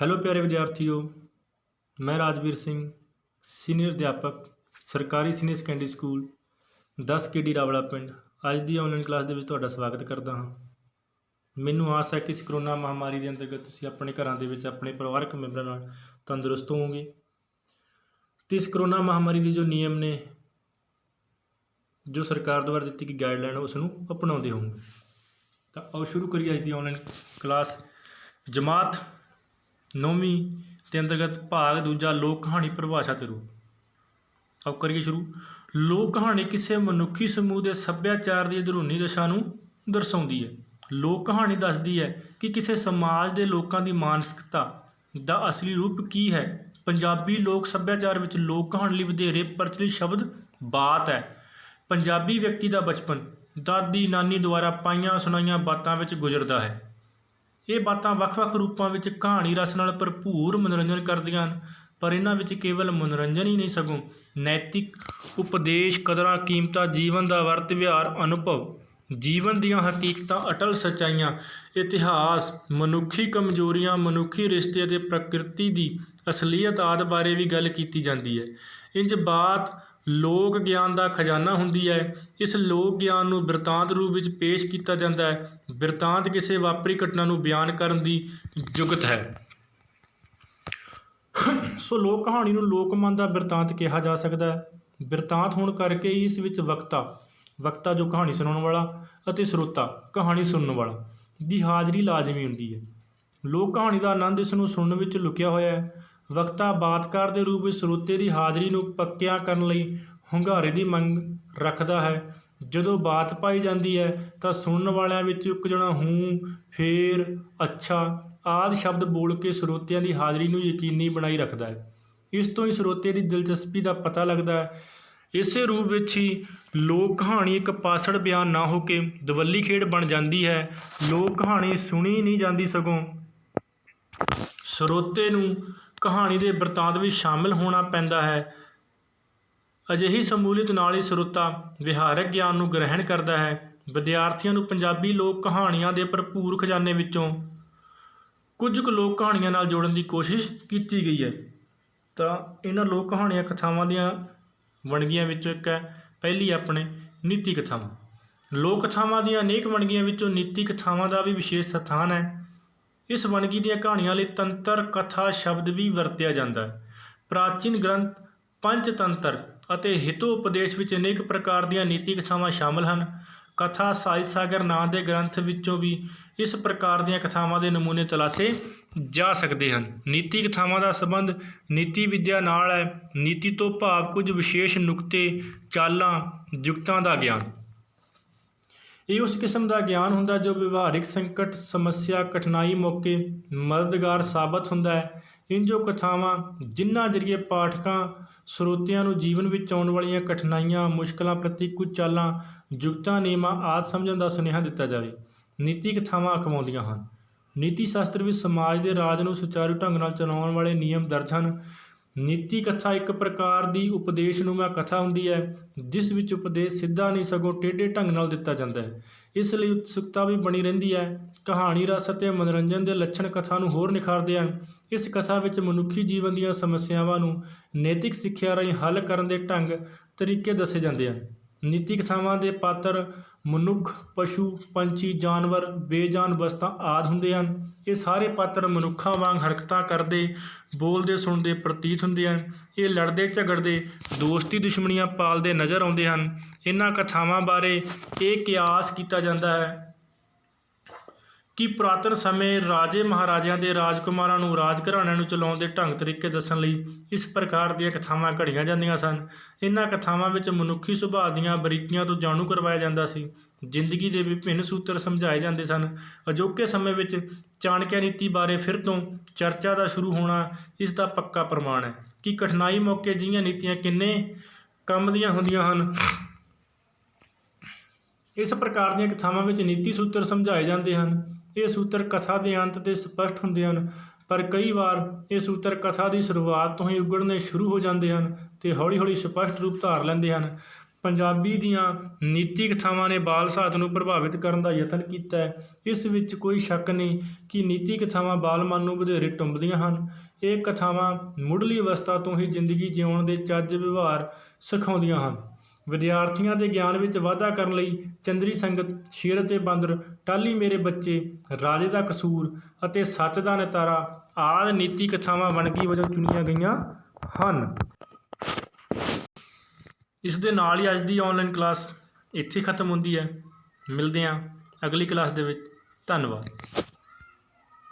Hello ਪਿਆਰੇ ਵਿਦਿਆਰਥੀਓ, ਮੈਂ Rajveer Singh, senior ਅਧਿਆਪਕ, ਸਰਕਾਰੀ senior secondary school 10 KD Rawla ਪਿੰਡ। ਅੱਜ ਦੀ ਆਨਲਾਈਨ ਕਲਾਸ ਦੇ ਵਿੱਚ ਤੁਹਾਡਾ ਸਵਾਗਤ ਕਰਦਾ ਹਾਂ। ਮੈਨੂੰ ਆਸ ਹੈ ਕਿ ਇਸ ਕਰੋਨਾ ਮਹਾਮਾਰੀ ਦੇ ਅੰਤਰਗਤ ਤੁਸੀਂ ਆਪਣੇ ਘਰਾਂ ਦੇ ਵਿੱਚ ਆਪਣੇ ਪਰਿਵਾਰਕ ਮੈਂਬਰਾਂ ਨਾਲ ਤੰਦਰੁਸਤ ਹੋਵੋਗੇ। ਤੇ ਇਸ ਕਰੋਨਾ ਮਹਾਮਾਰੀ ਦੇ ਜੋ ਨਿਯਮ ਨੇ, ਜੋ ਸਰਕਾਰ ਦੁਆਰਾ ਦਿੱਤੀ ਗਈ ਗਾਈਡਲਾਈਨ ਉਸ ਨੂੰ ਅਪਣਾਉਂਦੇ ਹੋਵੋਗੇ। ਤਾਂ ਆਓ ਸ਼ੁਰੂ ਕਰੀਏ ਅੱਜ ਦੀ ਆਨਲਾਈਨ ਕਲਾਸ ਜਮਾਤ ਨੌਵੀਂ ਦੇ ਅੰਤਰਗਤ ਭਾਗ, ਦੂਜਾ ਲੋਕ ਕਹਾਣੀ ਪਰਿਭਾਸ਼ਾ ਤੇ ਰੂਪ। ਆਓ ਕਰੀਏ ਸ਼ੁਰੂ। ਲੋਕ ਕਹਾਣੀ ਕਿਸੇ ਮਨੁੱਖੀ ਸਮੂਹ ਦੇ ਸੱਭਿਆਚਾਰ ਦੀ ਅੰਦਰੂਨੀ ਦਸ਼ਾ ਨੂੰ ਦਰਸਾਉਂਦੀ ਹੈ। ਲੋਕ ਕਹਾਣੀ ਦੱਸਦੀ ਹੈ ਕਿ ਕਿਸੇ ਸਮਾਜ ਦੇ ਲੋਕਾਂ ਦੀ ਮਾਨਸਿਕਤਾ ਦਾ ਅਸਲੀ ਰੂਪ ਕੀ ਹੈ। ਪੰਜਾਬੀ ਲੋਕ ਸੱਭਿਆਚਾਰ ਵਿੱਚ ਲੋਕ ਕਹਾਣੀ ਲਈ ਵਧੇਰੇ ਪ੍ਰਚਲਿਤ ਸ਼ਬਦ ਬਾਤ ਹੈ। ਪੰਜਾਬੀ ਵਿਅਕਤੀ ਦਾ ਬਚਪਨ ਦਾਦੀ ਨਾਨੀ ਦੁਆਰਾ ਪਾਈਆਂ ਸੁਣਾਈਆਂ ਬਾਤਾਂ ਵਿੱਚ ਗੁਜ਼ਰਦਾ ਹੈ। ਇਹ ਬਾਤਾਂ ਵੱਖ-ਵੱਖ ਰੂਪਾਂ ਵਿੱਚ ਕਹਾਣੀ ਰਸ ਨਾਲ ਭਰਪੂਰ ਮਨੋਰੰਜਨ ਕਰਦੀਆਂ ਹਨ, ਪਰ ਇਹਨਾਂ ਵਿੱਚ ਕੇਵਲ ਮਨੋਰੰਜਨ ਹੀ ਨਹੀਂ ਸਗੋਂ ਨੈਤਿਕ ਉਪਦੇਸ਼, ਕਦਰਾਂ ਕੀਮਤਾਂ, ਜੀਵਨ ਦਾ ਵਰਤ ਵਿਹਾਰ, ਅਨੁਭਵ, ਜੀਵਨ ਦੀਆਂ ਹਕੀਕਤਾਂ, ਅਟਲ ਸੱਚਾਈਆਂ, ਇਤਿਹਾਸ, ਮਨੁੱਖੀ ਕਮਜ਼ੋਰੀਆਂ, ਮਨੁੱਖੀ ਰਿਸ਼ਤੇ ਅਤੇ ਪ੍ਰਕਿਰਤੀ ਦੀ ਅਸਲੀਅਤ ਆਦਿ ਬਾਰੇ ਵੀ ਗੱਲ ਕੀਤੀ ਜਾਂਦੀ ਹੈ। ਇੰਜ ਬਾਤ ਲੋਕ ਗਿਆਨ ਦਾ ਖਜ਼ਾਨਾ ਹੁੰਦੀ ਹੈ। ਇਸ ਲੋਕ ਗਿਆਨ ਨੂੰ ਬਿਰਤਾਂਤ ਰੂਪ ਵਿੱਚ ਪੇਸ਼ ਕੀਤਾ ਜਾਂਦਾ ਹੈ। ਬਿਰਤਾਂਤ ਕਿਸੇ ਵਾਪਰੀ ਘਟਨਾ ਨੂੰ ਬਿਆਨ ਕਰਨ ਦੀ ਜੁਗਤ ਹੈ। ਸੋ ਲੋਕ ਕਹਾਣੀ ਨੂੰ ਲੋਕਮਨ ਦਾ ਬਿਰਤਾਂਤ ਕਿਹਾ ਜਾ ਸਕਦਾ ਹੈ। ਬਿਰਤਾਂਤ ਹੋਣ ਕਰਕੇ ਹੀ ਇਸ ਵਿੱਚ ਵਕਤਾ ਵਕਤਾ ਜੋ ਕਹਾਣੀ ਸੁਣਾਉਣ ਵਾਲਾ ਅਤੇ ਸਰੋਤਾ, ਕਹਾਣੀ ਸੁਣਨ ਵਾਲਾ, ਦੀ ਹਾਜ਼ਰੀ ਲਾਜ਼ਮੀ ਹੁੰਦੀ ਹੈ। ਲੋਕ ਕਹਾਣੀ ਦਾ ਆਨੰਦ ਇਸ ਨੂੰ ਸੁਣਨ ਵਿੱਚ ਲੁਕਿਆ ਹੋਇਆ ਹੈ। ਵਕਤਾ ਬਾਤਕਾਰ ਦੇ ਰੂਪ ਵਿੱਚ ਸਰੋਤੇ ਦੀ ਹਾਜ਼ਰੀ ਨੂੰ ਪੱਕਿਆ ਕਰਨ ਲਈ ਹੁੰਗਾਰੇ ਦੀ ਮੰਗ ਰੱਖਦਾ ਹੈ। ਜਦੋਂ ਬਾਤ ਪਾਈ ਜਾਂਦੀ ਹੈ ਤਾਂ ਸੁਣਨ ਵਾਲਿਆਂ ਵਿੱਚ ਇੱਕ ਜਣਾ ਹੂੰ, ਫੇਰ, ਅੱਛਾ ਆਦਿ ਸ਼ਬਦ ਬੋਲ ਕੇ ਸਰੋਤਿਆਂ ਦੀ ਹਾਜ਼ਰੀ ਨੂੰ ਯਕੀਨੀ ਬਣਾਈ ਰੱਖਦਾ ਹੈ। ਇਸ ਤੋਂ ਹੀ ਸਰੋਤੇ ਦੀ ਦਿਲਚਸਪੀ ਦਾ ਪਤਾ ਲੱਗਦਾ ਹੈ। ਇਸੇ ਰੂਪ ਵਿੱਚ ਹੀ ਲੋਕ ਕਹਾਣੀ ਇੱਕ ਪਾਸੜ ਬਿਆਨ ਨਾ ਹੋ ਕੇ ਦਵੱਲੀ ਖੇਡ ਬਣ ਜਾਂਦੀ ਹੈ। ਲੋਕ ਕਹਾਣੀ ਸੁਣੀ ਨਹੀਂ ਜਾਂਦੀ ਸਗੋਂ ਸਰੋਤੇ ਨੂੰ ਕਹਾਣੀ ਦੇ ਬਿਰਤਾਂਤ ਵਿੱਚ ਸ਼ਾਮਿਲ ਹੋਣਾ ਪੈਂਦਾ ਹੈ। ਅਜਿਹੀ ਸਮੂਲੀਅਤ ਨਾਲ ਹੀ ਸਰੋਤਾ ਵਿਹਾਰਕ ਗਿਆਨ ਨੂੰ ਗ੍ਰਹਿਣ ਕਰਦਾ ਹੈ। ਵਿਦਿਆਰਥੀਆਂ ਨੂੰ ਪੰਜਾਬੀ ਲੋਕ ਕਹਾਣੀਆਂ ਦੇ ਭਰਪੂਰ ਖਜ਼ਾਨੇ ਵਿੱਚੋਂ ਕੁਝ ਕੁ ਲੋਕ ਕਹਾਣੀਆਂ ਨਾਲ ਜੋੜਨ ਦੀ ਕੋਸ਼ਿਸ਼ ਕੀਤੀ ਗਈ ਹੈ। ਤਾਂ ਇਹਨਾਂ ਲੋਕ ਕਹਾਣੀਆਂ ਕਥਾਵਾਂ ਦੀਆਂ ਵਣਗੀਆਂ ਵਿੱਚੋਂ ਇੱਕ ਹੈ, ਪਹਿਲੀ ਆਪਣੇ ਨੀਤੀ ਕਥਾਵਾਂ। ਲੋਕ ਕਥਾਵਾਂ ਦੀਆਂ ਅਨੇਕ ਵਣਗੀਆਂ ਵਿੱਚੋਂ ਨੀਤੀ ਕਥਾਵਾਂ ਦਾ ਵੀ ਵਿਸ਼ੇਸ਼ ਸਥਾਨ ਹੈ। ਇਸ ਵੰਨਗੀ ਦੀਆਂ ਕਹਾਣੀਆਂ ਲਈ ਤੰਤਰ ਕਥਾ ਸ਼ਬਦ ਵੀ ਵਰਤਿਆ ਜਾਂਦਾ ਹੈ। ਪ੍ਰਾਚੀਨ ਗ੍ਰੰਥ ਪੰਚਤੰਤਰ ਅਤੇ ਹਿਤੋ ਉਪਦੇਸ਼ ਵਿੱਚ ਅਨੇਕ ਪ੍ਰਕਾਰ ਦੀਆਂ ਨੀਤੀ ਕਥਾਵਾਂ ਸ਼ਾਮਲ ਹਨ। ਕਥਾ ਸਾਈ ਸਾਗਰ ਨਾਂ ਦੇ ਗ੍ਰੰਥ ਵਿੱਚੋਂ ਵੀ ਇਸ ਪ੍ਰਕਾਰ ਦੀਆਂ ਕਥਾਵਾਂ ਦੇ ਨਮੂਨੇ ਤਲਾਸ਼ੇ ਜਾ ਸਕਦੇ ਹਨ। ਨੀਤੀ ਕਥਾਵਾਂ ਦਾ ਸੰਬੰਧ ਨੀਤੀ ਵਿੱਦਿਆ ਨਾਲ ਹੈ। ਨੀਤੀ ਤੋਂ ਭਾਵ ਕੁਝ ਵਿਸ਼ੇਸ਼ ਨੁਕਤੇ, ਚਾਲਾਂ, ਜੁਗਤਾਂ ਦਾ ਗਿਆਨ। ਇਹ ਉਸ ਕਿਸਮ ਦਾ ਗਿਆਨ ਹੁੰਦਾ ਜੋ ਵਿਵਹਾਰਿਕ ਸੰਕਟ, ਸਮੱਸਿਆ, ਕਠਿਨਾਈ ਮੌਕੇ ਮਦਦਗਾਰ ਸਾਬਤ ਹੁੰਦਾ ਹੈ। ਇੰਜੋ ਕਥਾਵਾਂ, ਜਿਨ੍ਹਾਂ ਜਰੀਏ ਪਾਠਕਾਂ ਸਰੋਤਿਆਂ ਨੂੰ ਜੀਵਨ ਵਿੱਚ ਆਉਣ ਵਾਲੀਆਂ ਕਠਿਨਾਈਆਂ, ਮੁਸ਼ਕਲਾਂ ਪ੍ਰਤੀ ਕੁਝ ਚਾਲਾਂ, ਜੁਗਤਾਂ, ਨਿਯਮਾਂ ਆਦਿ ਸਮਝਣ ਦਾ ਸੁਨੇਹਾ ਦਿੱਤਾ ਜਾਵੇ, ਨੀਤੀ ਕਥਾਵਾਂ ਅਖਵਾਉਂਦੀਆਂ ਹਨ। ਨੀਤੀ ਸ਼ਾਸਤਰ ਵਿੱਚ ਸਮਾਜ ਦੇ ਰਾਜ ਨੂੰ ਸੁਚਾਰੂ ਢੰਗ ਨਾਲ ਚਲਾਉਣ ਵਾਲੇ ਨਿਯਮ ਦਰਜ ਹਨ। ਨੀਤੀ ਕਥਾ ਇੱਕ ਪ੍ਰਕਾਰ ਦੀ ਉਪਦੇਸ਼ਨੁਮਾ ਕਥਾ ਹੁੰਦੀ ਹੈ, ਜਿਸ ਵਿੱਚ ਉਪਦੇਸ਼ ਸਿੱਧਾ ਨਹੀਂ ਸਗੋਂ ਟੇਢੇ ਢੰਗ ਨਾਲ ਦਿੱਤਾ ਜਾਂਦਾ ਹੈ। ਇਸ ਲਈ ਉਤਸੁਕਤਾ ਵੀ ਬਣੀ ਰਹਿੰਦੀ ਹੈ। ਕਹਾਣੀ ਰਸ ਅਤੇ ਮਨੋਰੰਜਨ ਦੇ ਲੱਛਣ ਕਥਾ ਨੂੰ ਹੋਰ ਨਿਖਾਰਦੇ ਹਨ। ਇਸ ਕਥਾ ਵਿੱਚ ਮਨੁੱਖੀ ਜੀਵਨ ਦੀਆਂ ਸਮੱਸਿਆਵਾਂ ਨੂੰ ਨੈਤਿਕ ਸਿੱਖਿਆ ਰਾਹੀਂ ਹੱਲ ਕਰਨ ਦੇ ਢੰਗ ਤਰੀਕੇ ਦੱਸੇ ਜਾਂਦੇ ਹਨ। ਨੀਤੀ ਕਥਾਵਾਂ ਦੇ ਪਾਤਰ ਮਨੁੱਖ, ਪਸ਼ੂ, ਪੰਛੀ, ਜਾਨਵਰ ਬੇਜਾਨ ਵਸਤਾਂ ਆਦਿ ਹੁੰਦੇ ਹਨ। ਇਹ ਸਾਰੇ ਪਾਤਰ ਮਨੁੱਖਾਂ ਵਾਂਗ ਹਰਕਤਾਂ ਕਰਦੇ, ਬੋਲਦੇ, ਸੁਣਦੇ, ਪ੍ਰਤੀਤ ਹੁੰਦੇ ਹਨ। ਇਹ ਲੜਦੇ, ਝਗੜਦੇ, ਦੋਸਤੀ ਦੁਸ਼ਮਣੀਆਂ ਪਾਲਦੇ ਨਜ਼ਰ ਆਉਂਦੇ ਹਨ। ਇਹਨਾਂ ਕਥਾਵਾਂ ਬਾਰੇ ਇਹ ਕਿਆਸ ਕੀਤਾ ਜਾਂਦਾ ਹੈ। ਕਿ ਪੁਰਾਤਨ ਸਮੇਂ ਰਾਜੇ ਮਹਾਰਾਜਿਆਂ ਦੇ ਰਾਜਕੁਮਾਰਾਂ ਨੂੰ ਰਾਜ ਘਰਾਣਿਆਂ ਨੂੰ ਚਲਾਉਣ ਦੇ ਢੰਗ ਤਰੀਕੇ ਦੱਸਣ ਲਈ ਇਸ ਪ੍ਰਕਾਰ ਦੀਆਂ ਕਥਾਵਾਂ ਘੜੀਆਂ ਜਾਂਦੀਆਂ ਸਨ। ਇਹਨਾਂ ਕਥਾਵਾਂ ਵਿੱਚ ਮਨੁੱਖੀ ਸੁਭਾਅ ਦੀਆਂ ਬਰੀਕੀਆਂ ਤੋਂ ਜਾਣੂ ਕਰਵਾਇਆ ਜਾਂਦਾ ਸੀ। ਜ਼ਿੰਦਗੀ ਦੇ ਵਿਭਿੰਨ ਸੂਤਰ ਸਮਝਾਏ ਜਾਂਦੇ ਸਨ। ਅਜੋਕੇ ਸਮੇਂ ਵਿੱਚ ਚਾਣਕਿਆ ਨੀਤੀ ਬਾਰੇ ਫਿਰ ਤੋਂ ਚਰਚਾ ਦਾ ਸ਼ੁਰੂ ਹੋਣਾ ਇਸ ਦਾ ਪੱਕਾ ਪ੍ਰਮਾਣ ਹੈ ਕਿ ਕਠਿਨਾਈ ਮੌਕੇ ਜਿਹੀਆਂ ਨੀਤੀਆਂ ਕਿੰਨੇ ਕੰਮ ਦੀਆਂ ਹੁੰਦੀਆਂ ਹਨ। ਇਸ ਪ੍ਰਕਾਰ ਦੀਆਂ ਕਥਾਵਾਂ ਵਿੱਚ ਨੀਤੀ ਸੂਤਰ ਸਮਝਾਏ ਜਾਂਦੇ ਹਨ। ਇਹ ਸੂਤਰ ਕਥਾ ਦੇ ਅੰਤ ਤੇ ਸਪਸ਼ਟ ਹੁੰਦੇ ਹਨ, ਪਰ ਕਈ ਵਾਰ ਇਹ ਸੂਤਰ ਕਥਾ ਦੀ ਸ਼ੁਰੂਆਤ ਤੋਂ ਹੀ ਉਗੜਨੇ ਸ਼ੁਰੂ ਹੋ ਜਾਂਦੇ ਹਨ ਤੇ ਹੌਲੀ-ਹੌਲੀ ਸਪਸ਼ਟ ਰੂਪ ਧਾਰ ਲੈਂਦੇ ਹਨ। ਪੰਜਾਬੀ ਦੀਆਂ ਨੀਤੀ ਕਥਾਵਾਂ ਨੇ ਬਾਲ ਸਾਹਿਤ ਨੂੰ ਪ੍ਰਭਾਵਿਤ ਕਰਨ ਦਾ ਯਤਨ ਕੀਤਾ ਹੈ। ਇਸ ਵਿੱਚ ਕੋਈ ਸ਼ੱਕ ਨਹੀਂ ਕਿ ਨੀਤੀ ਕਥਾਵਾਂ ਬਾਲ ਮਨ ਨੂੰ ਵਧੇਰੇ ਟੁੰਬਦੀਆਂ ਹਨ। ਇਹ ਕਥਾਵਾਂ ਮੁੱਢਲੀ ਅਵਸਥਾ ਤੋਂ ਹੀ ਜ਼ਿੰਦਗੀ ਜਿਉਣ ਦੇ ਚੱਜ ਵਿਵਹਾਰ ਸਿਖਾਉਂਦੀਆਂ ਹਨ। ਵਿਦਿਆਰਥੀਆਂ ਦੇ ਗਿਆਨ ਵਿੱਚ ਵਾਧਾ ਕਰਨ ਲਈ ਚੰਦਰੀ ਸੰਗਤ ਸ਼ੇਰ ਅਤੇ ਬਾਂਦਰ ਟਾਹਲੀ ਮੇਰੇ ਬੱਚੇ, ਰਾਜੇ ਦਾ ਕਸੂਰ ਅਤੇ ਸੱਚ ਦਾ ਨਿਤਾਰਾ ਆਦਿ ਨੀਤੀ ਕਥਾਵਾਂ ਵੰਨਗੀ ਵਜੋਂ ਚੁਣੀਆਂ ਗਈਆਂ ਹਨ। ਇਸ ਦੇ ਨਾਲ ਹੀ ਅੱਜ ਦੀ ਆਨਲਾਈਨ ਕਲਾਸ ਇੱਥੇ ਖਤਮ ਹੁੰਦੀ ਹੈ। ਮਿਲਦੇ ਹਾਂ ਅਗਲੀ ਕਲਾਸ ਦੇ ਵਿੱਚ। ਧੰਨਵਾਦ।